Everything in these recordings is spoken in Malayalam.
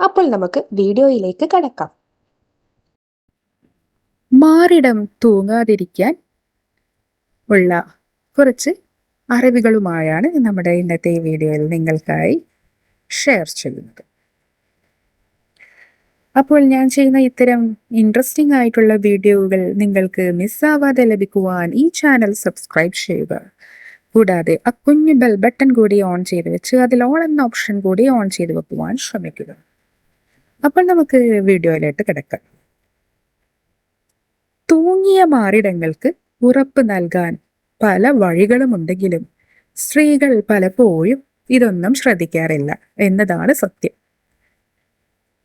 അപ്പോൾ നമുക്ക് വീഡിയോയിലേക്ക് കടക്കാം. മാറിടം തൂങ്ങാതിരിക്കാൻ ഉള്ള കുറച്ച് അറിവുകളുമായാണ് നമ്മുടെ ഇന്നത്തെ വീഡിയോയിൽ നിങ്ങൾക്കായി ഷെയർ ചെയ്യുന്നത്. അപ്പോൾ ഞാൻ ചെയ്യുന്ന ഇത്തരം ഇൻട്രസ്റ്റിംഗ് ആയിട്ടുള്ള വീഡിയോകൾ നിങ്ങൾക്ക് മിസ്സാവാതെ ലഭിക്കുവാൻ ഈ ചാനൽ സബ്സ്ക്രൈബ് ചെയ്യുക. കൂടാതെ ആ കുഞ്ഞു ബെൽ ബട്ടൺ കൂടി ഓൺ ചെയ്ത് വെച്ച് അതിൽ ഓൺ എന്ന ഓപ്ഷൻ കൂടി ഓൺ ചെയ്ത് വെക്കുവാൻ ശ്രമിക്കുക. അപ്പോൾ നമുക്ക് വീഡിയോയിലോട്ട് കിടക്കാം. തൂങ്ങിയ മാറിടങ്ങൾക്ക് ഉറപ്പ് നൽകാൻ പല വഴികളുമുണ്ടെങ്കിലും സ്ത്രീകൾ പലപ്പോഴും ഇതൊന്നും ശ്രദ്ധിക്കാറില്ല എന്നതാണ് സത്യം.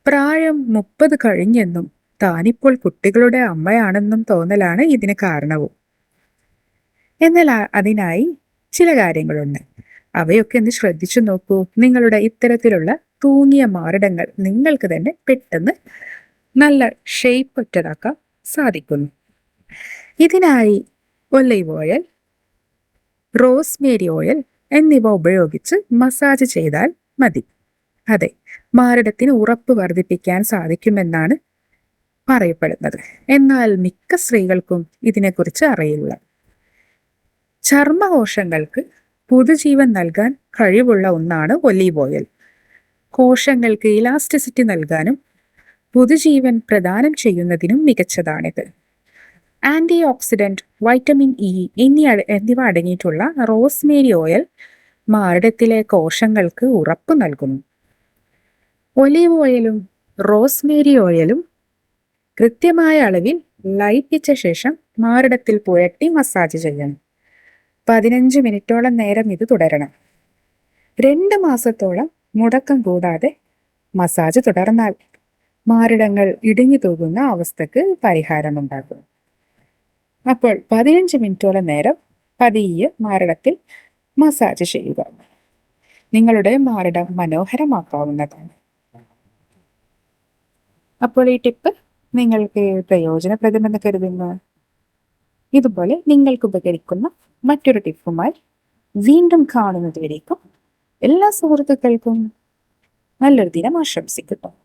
പ്രായം മുപ്പത് കഴിഞ്ഞെന്നും താനിപ്പോൾ കുട്ടികളുടെ അമ്മയാണെന്നും തോന്നലാണ് ഇതിന് കാരണവും. എന്നാൽ അതിനായി ചില കാര്യങ്ങളുണ്ട്. അവയൊക്കെ ഒന്ന് ശ്രദ്ധിച്ചു നോക്കൂ. നിങ്ങളുടെ ഇത്തരത്തിലുള്ള തൂങ്ങിയ മാറിടങ്ങൾ നിങ്ങൾക്ക് തന്നെ പെട്ടെന്ന് നല്ല ഷേപ്പ് ഒറ്റതാക്കാൻ സാധിക്കുന്നു. ഇതിനായി ഒലൈവ് ഓയിൽ റോസ്മേരി ഓയിൽ എന്നിവ ഉപയോഗിച്ച് മസാജ് ചെയ്താൽ മതി. അതെ മാരടത്തിന് ഉറപ്പ് വർദ്ധിപ്പിക്കാൻ സാധിക്കുമെന്നാണ് പറയപ്പെടുന്നത്. എന്നാൽ മിക്ക സ്ത്രീകൾക്കും ഇതിനെക്കുറിച്ച് അറിയില്ല. ചർമ്മകോശങ്ങൾക്ക് പുതുജീവൻ നൽകാൻ കഴിവുള്ള ഒന്നാണ് ഒലീവ് ഓയിൽ കോശങ്ങൾക്ക് ഇലാസ്റ്റിസിറ്റി നൽകാനും പുതുജീവൻ പ്രദാനം ചെയ്യുന്നതിനും മികച്ചതാണിത്. ആന്റി ഓക്സിഡന്റ് വൈറ്റമിൻ ഇ എന്നീ എന്നിവ അടങ്ങിയിട്ടുള്ള റോസ്മേരി ഓയിൽ മാരടത്തിലെ കോശങ്ങൾക്ക് ഉറപ്പ് നൽകുന്നു. ഒലീവ് ഓയിലും റോസ്മേരി ഓയിലും കൃത്യമായ അളവിൽ ലയിപ്പിച്ച ശേഷം മാരടത്തിൽ പുരട്ടി മസാജ് ചെയ്യണം. പതിനഞ്ച് മിനിറ്റോളം നേരം ഇത് തുടരണം. രണ്ട് മാസത്തോളം മുടക്കം കൂടാതെ മസാജ് തുടർന്നാൽ മാറിടങ്ങൾ ഇടുങ്ങി തൂകുന്ന അവസ്ഥക്ക് പരിഹാരമുണ്ടാകും. അപ്പോൾ പതിനഞ്ച് മിനിറ്റോളം നേരം പതിയെ മാറിടത്തിൽ മസാജ് ചെയ്യുക. നിങ്ങളുടെ മാറിടം മനോഹരമാക്കാവുന്നതാണ്. അപ്പോൾ ഈ ടിപ്പ് നിങ്ങൾക്ക് പ്രയോജനപ്രദമെന്ന് കരുതുന്നു. ഇതുപോലെ നിങ്ങൾക്ക് ഉപകരിക്കുന്ന മറ്റൊരു ടിപ്പുമായി വീണ്ടും കാണുന്നതുവരേക്കും എല്ലാ സുഹൃത്തുക്കൾക്കും നല്ലൊരു ദിനം ആശംസിക്കുന്നു.